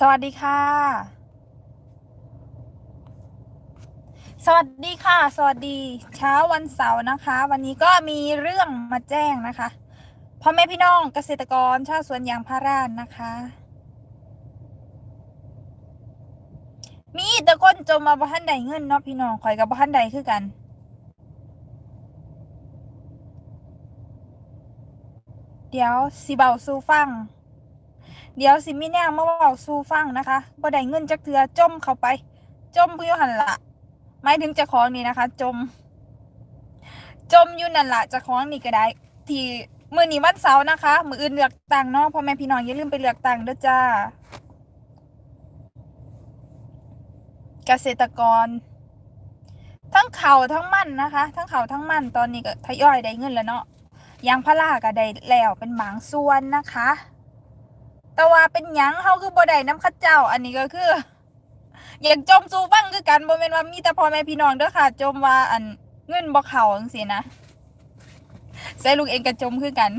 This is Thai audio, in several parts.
สวัสดีค่ะ สวัสดีค่ะ สวัสดีเช้าวันเสาร์นะคะ วันนี้ก็มีเรื่องมาแจ้งนะคะพ่อแม่พี่น้องเกษตรกรชาวสวนยางพารานะคะ มีแต่คนจมมาบ้านใดเงินเนาะพี่น้องข่อยกับบ้านใดคือกันเดี๋ยวสิเบาสู่ฟัง เดี๋ยวสิมีแนวมาเบาสู่ฟังนะคะบ่ได้เงินจักเทือจมเข้าไป จมอยู่หันละหมายถึงจะของนี่นะคะ จม จมอยู่นั่นละจะของนี่ก็ได้ ที่มือนี้วันเสาร์นะคะ มืออื่นเลือกตังเนาะพ่อแม่พี่น้องอย่าลืมไปเลือกตังเด้อจ้า เกษตรกร ทั้งเข่าทั้งมันนะคะ ทั้งเข่าทั้งมันตอนนี้ก็ทยอยได้เงินแล้วเนาะยางพาราก็ได้แล้วเป็นบางส่วนนะคะ แต่ว่าเป็นหยังเฮาคือบ่ได้น้ำข้าเจ้า อันนี้ก็คือ อยากจมสู่ฟังคือกันบ่แม่นว่ามีแต่พ่อแม่พี่น้องเด้อค่ะ จมว่าอันเงินบ่เข้าจังซี่นะใส่ลูกเองก็จมคือกัน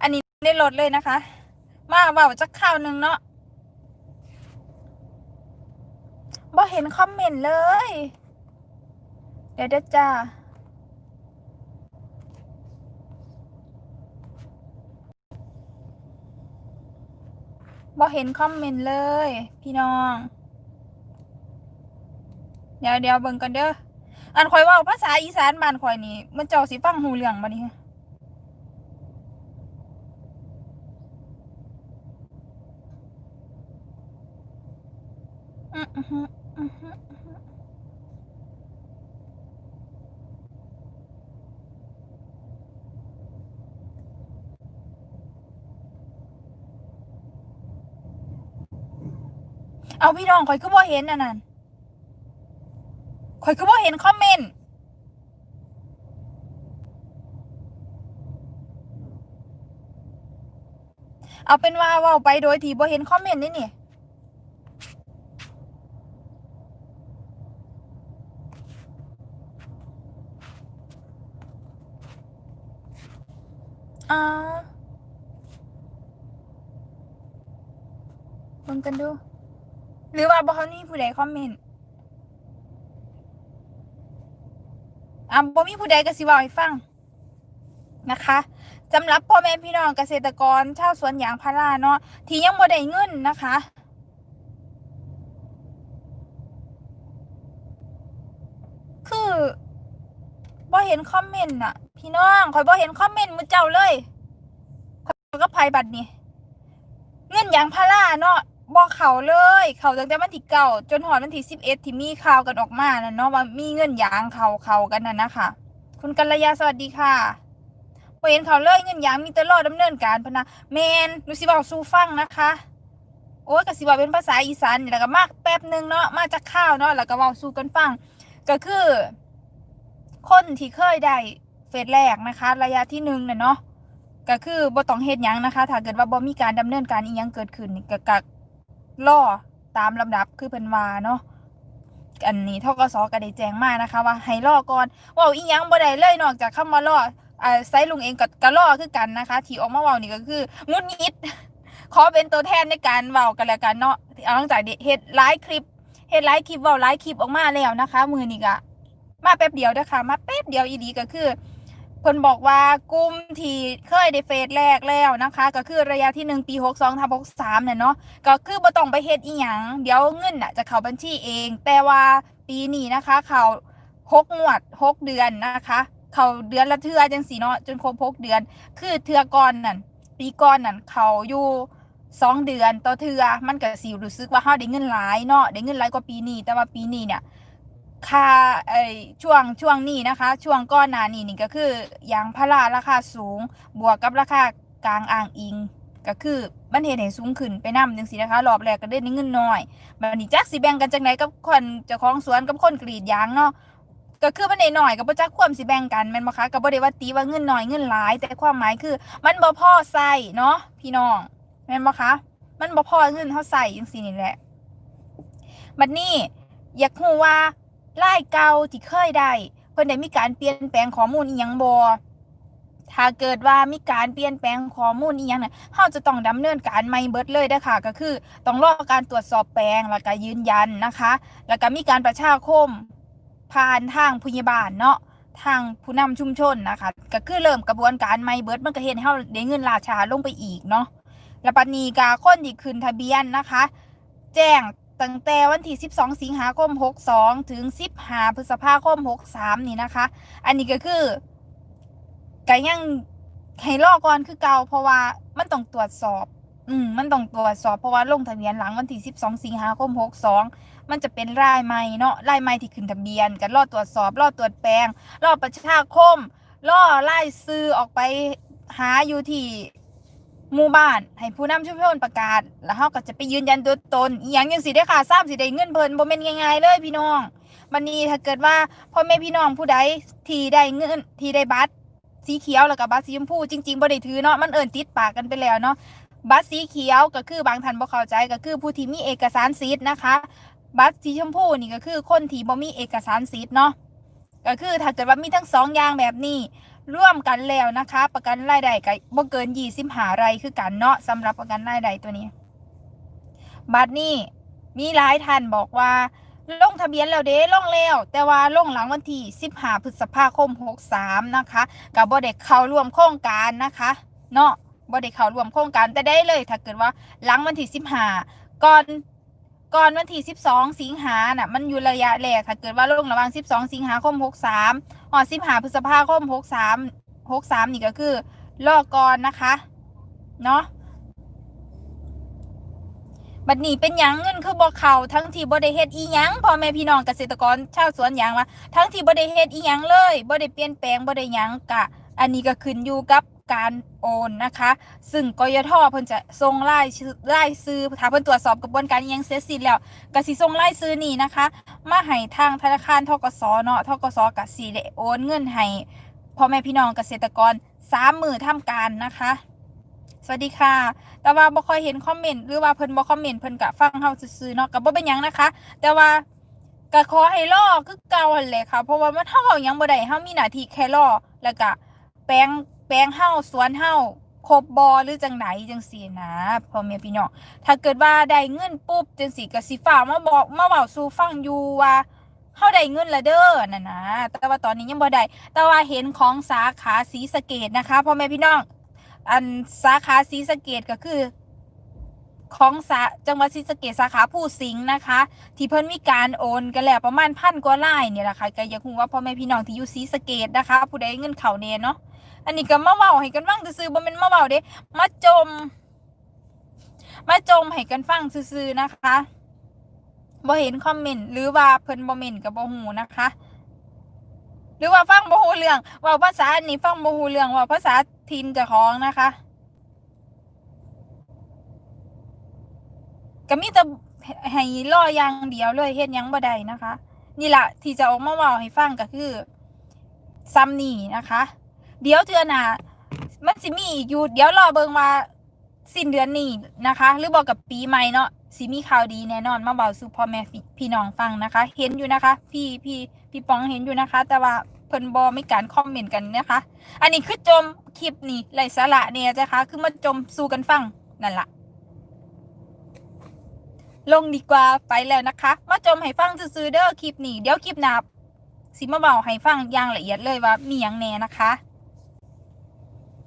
อันนี้ในรถเลยนะคะ มาเว้าจักข่าวหนึงเนาะบ่เห็นคอมเมนต์เลย เดี๋ยวเด้อจ้า บ่เห็นคอมเมนต์เลย พี่น้อง เดี๋ยวเดี๋ยวเบิ่งกันเด้ออันข่อยว่าภาษาอีสานบ้านข่อยนี่มันเจ้าสิฟังหูเรื่องบ่นี่อืออือฮึอือฮึอือฮึ เอาพี่น้องข่อยคือบ่เห็นอันนั้นข่อยคือบ่เห็นคอมเมนต์เอาเป็นว่าว้าไปโดยที่บ่เห็นคอมเมนต์นี่นี่อ้าวเบิ่งกันดู หรือว่าบ่เขามีผู้ใดคอมเมนต์อะบ่มีผู้ใดก็สิเว้าให้ฟังนะคะสำหรับพ่อแม่พี่น้องเกษตรกรชาวสวนยางพาราเนาะที่ยังบ่ได้เงินนะคะคือบ่เห็นคอมเมนต์น่ะ พี่น้องข่อยบ่เห็นคอมเมนต์มือเจ้าเลยข่อยก็ภัยบัตรนี่เงินยางพาราเนาะ บ่เขาเลย เขาตั้งแต่วันที่เก้าจนหอดวันที่สิบเอ็ดที่มีข่าวกันออกมาน่ะเนาะว่ามีเงินยางเขาเขากันน่ะนะคะคุณกัลยาสวัสดีค่ะบ่เห็นเขาเลยเงินยางมีต่รอดดำเนินการพนะแมนหนูสิเว้าสู่ฟังนะคะ โอ้ยก็สิเว่าเป็นภาษาอีสานแหละก็มากแป๊บหนึงเนาะมาจากข้าวเนาะแล้วก็เว้าสู่กันฟัง ก็คือ คนที่เคยได้เฟสแรกนะคะ ระยะที่หนึ่งน่ะเนาะก็คือบ่ต้องเฮ็ดหยังนะคะ ถ้าเกิดว่าบ่มีการดำเนินการอีหยังเกิดขึ้นนี่ก็ ก็รอตามลำดับคือเพิ่นว่าเนาะอันนี้ทกสก็ได้แจ้งมานะคะ ว่าให้รอก่อนว้าอีหยังบ่ได้เลยนอกจากคำว่ารออ่าไซลุงเองก็ก็รอคือกันนะคะ ที่ออกมาเว้านี่ก็คืองุดงิดขอเป็นตัวแทนในการเว้ากันแล้วกันเนาะหลังจากเฮ็ดหลายคลิปเฮ็ดหลายคลิปเว้าหลายคลิปออกมาแล้วนะคะ มือนี้ก็มาแป๊บเดียวเด้อค่ะมาแป๊บเดียวอีดีก็คือ เพิ่นบอกว่ากลุ่มที่เคยได้เฟสแรกแล้วนะคะ ก็คือระยะที่หนึ่งปีหกสองทับหกสามเนี่ยเนาะก็คือบ่ต้องไปเฮ็ดอีหยังเดี๋ยวเงินน่ะจะเข้าบัญชีเอง แต่ว่าปีนี้นะคะ เข้าหกงวดหกเดือนนะคะ เข้าเดือนละเทื่อจังสีเนาะจนครบหกเดือน คือเทื่อก่อนนั่นปีก่อนนั่นเขาอยู่สองเดือนต่อเทือมันก็สิรู้สึกว่าเฮาได้เงินหลายเนาะได้เงินหลายกว่าปีนี้แต่ว่าปีนี้เนี่ย ค่าไอช่วงช่วงนี้นะคะ ช่วงก้อนหนานี้นี่ก็คือยางพาราราคาสูง บวกกับราคากลางอ่างอิง ก็คือมันเห็นให้สูงขึ้นไปนำจังซี่นะคะรอบแรกก็ได้เงินน้อยบัดนี้จักสิแบ่งกันจังไดกับคนเจ้าของสวนกับคนกรีดยางเนาะก็คือมันได้น้อยก็บ่จักความสิแบ่งกันแม่นบ่คะก็บ่ได้ว่าตีว่าเงินน้อยเงินหลาย แต่ความหมายคือ มันบ่พอใช้เนาะพี่น้องแม่นบ่คะมันบ่พอเงินเฮาใช้จังซี่นี่แหละบัดนี้อยากฮู้ว่า รายเก่าที่เคยได้เพิ่นได้มีการเปลี่ยนแปลงข้อมูลอีหยังบ่ถ้าเกิดว่ามีการเปลี่ยนแปลงข้อมูลอีหยังเนี่ยเฮาจะต้องดำเนินการใหม่เบิดเลยเด้อค่ะ ก็คือต้องรอการตรวจสอบแปลงแล้วก็ยืนยันนะคะ แล้วก็มีการประชาคมผ่านทางพยาบาลเนาะทางผู้นำชุมชนนะคะ ก็คือเริ่มกระบวนการใหม่เบิดมันก็เฮ็ดให้เฮาได้เงินราชาลงไปอีกเนาะแล้วปัจนีกาคนที่ขึ้นทะเบียนนะคะ แจ้ง ตั้งแต่วันที่ 12 สิงหาคม 62 ถึง 15 พฤษภาคม 63 นี่นะคะ อันนี้ก็คือก็ยังให้รอก่อนคือเก่าเพราะว่ามันต้องตรวจสอบ อืม มันต้องตรวจสอบเพราะว่าลงทะเบียนหลังวันที่ 12 สิงหาคม 62 มันจะเป็นรายใหม่เนาะรายใหม่ที่ขึ้นทะเบียนกันรอตรวจสอบรอตรวจแปลงรอประชาคมรอไล่ซื้อออกไปหาอยู่ที่ หมู่บ้าน ให้ผู้นำชุมชนประกาศ แล้วเฮาก็จะไปยืนยันตัวตนอีหยังจังสิได้ค่ะทราบสิได้เงินเพิ่นบ่แม่นง่ายๆเลยพี่น้องบัดนี้ถ้าเกิดว่าพ่อแม่พี่น้องผู้ใดที่ได้เงินที่ได้บัตรสีเขียวแล้วก็บัตรสีชมพูจริงๆบ่ได้ถือเนาะมันเอิ่นติดปากกันไปแล้วเนาะบัตรสีเขียวก็คือบางท่านบ่เข้าใจก็คือผู้ที่มีเอกสารสิทธิ์นะคะ บัตรสีชมพูนี่ก็คือคนที่บ่มีเอกสารสิทธิ์เนาะก็คือถ้าเกิดว่ามีทั้งสองอย่างแบบนี้ ร่วมกันแล้วนะคะ ประกันรายได้ก็บ่เกิน25รายคือกันเนาะสำหรับประกันรายได้ตัวนี้ บัตรนี้มีหลายท่านบอกว่าลงทะเบียนแล้วเด้ลงแล้ว แต่ว่าลงหลังวันที่15พฤษภาคม63นะคะกับบ่ได้เข้าร่วมโครงการนะคะเนาะบ่ได้เข้าร่วมโครงการแต่ได้เลย ถ้าเกิดว่าหลังวันที่15ก่อน ก่อนวันที่ 12 สิงหาน่ะ มันอยู่ระยะแรกถ้าเกิดว่าลงระหว่าง 12 สิงหาคม 63อ๋อ15พฤษภาคม 63 63 นี่ก็คือรอก่อนนะคะ เนาะบัดนี้เป็นยังเงินคือบ่เขาทั้งที่บ่ได้เฮ็ดอีหยังพ่อแม่พี่น้องเกษตรกรชาวสวนยางว่าทั้งที่บ่ได้เฮ็ดอีหยังเลยบ่ได้เปลี่ยนแปลงบ่ได้หยังกะ อันนี้ก็ขึ้นอยู่กับ การโอนนะคะ ซึ่งกยทเพิ่นจะส่งรายชื่อรายชื่อถ้าเพิ่นตรวจสอบกระบวนการยังเสร็จสิ้นแล้วก็สิส่งรายชื่อนี้นะคะ มาให้ทางธนาคารทกสเนาะทกสก็สิได้โอนเงินให้พ่อแม่พี่น้องเกษตรกรสามมือทำการนะคะ สวัสดีค่ะ แต่ว่าบ่ค่อยเห็นคอมเมนต์หรือว่าเพิ่นบ่คอมเมนต์เพิ่นก็ฟังเฮาซื่อๆเนาะก็บ่เป็นหยังนะคะ แต่ว่าก็ขอให้รอคือเก่าหั่นแหละค่ะ เพราะว่ามันเฮาเอาหยังบ่ได้เฮามีหน้าที่แค่รอแล้วก็แปลง แปลงเฮาสวนเฮาครบบ่หรือจังไหนจังซี่นะพ่อแม่พี่น้องถ้าเกิดว่าได้เงินปุ๊บจังซี่ก็สิฟ้าวมาบอกมาเว้าสู่ฟังอยู่ว่าเฮาได้เงินละเด้อนั่นนะแต่ว่าตอนนี้ยังบ่ได้แต่ว่าเห็นของสาขาศรีสะเกษนะคะพ่อแม่พี่น้อง อันสาขาศรีสะเกดก็คือ ของสาจังหวัดศรีสะเกดสาขาผู้สิงห์นะคะ ที่เพิ่นมีการโอนกันแล้วประมาณพันกว่าลายเนี่ยแหละค่ะก็อยากรู้ว่าพ่อแม่พี่น้องที่อยู่ศรีสะเกดนะคะ ผู้ใดเงินเขาเนเนาะ อันนี้ก็มาเว้าให้กันฟังซื่อๆบ่แม่นมาเว้าเด้มาจม มาจมให้กันฟังซื่อๆนะคะบ่เห็นคอมเมนต์หรือว่าเพิ่นบ่เมนก็บ่ฮู้นะคะ หรือว่าฟังบ่ฮู้เรื่องเว่าภาษาอันนี้ฟังบ่ฮู้เรื่องเว่าภาษาถิ่นเจ้าของนะคะก็มีแต่ให้รออย่างเดียวเลยเฮ็ดหยังบ่ได้นะคะ นี่ล่ะที่จะออกมาเว้าให้ฟังก็คือซ้ำนี่นะคะ เดี๋ยวเทือหนามันสิมีอีกอยู่เดี๋ยวรอเบิงว่าสิ้นเดือนนี้นะคะ หรือบอกกับปีใหม่เนาะสิมีข่าวดีแน่นอนมาเว้าสู่พ่อแม่พี่น้องฟังนะคะ เห็นอยู่นะคะ พี่พี่พี่ปองเห็นอยู่นะคะ แต่ว่าเพิ่นบ่มีการคอมเมนต์กันนะคะ อันนี้คือจมคลิปนี่ไรสาระเนี่ยจ้ะคะคือมาจมสู่กันฟังนั่นละลงดีกว่าไปแล้วนะคะ มาจมให้ฟังซื่อเด้อคลิปนี้เดี๋ยวคลิปหนาสิมาเว้าให้ฟังอย่างละเอียดเลยว่ามีหยังแน่นะคะ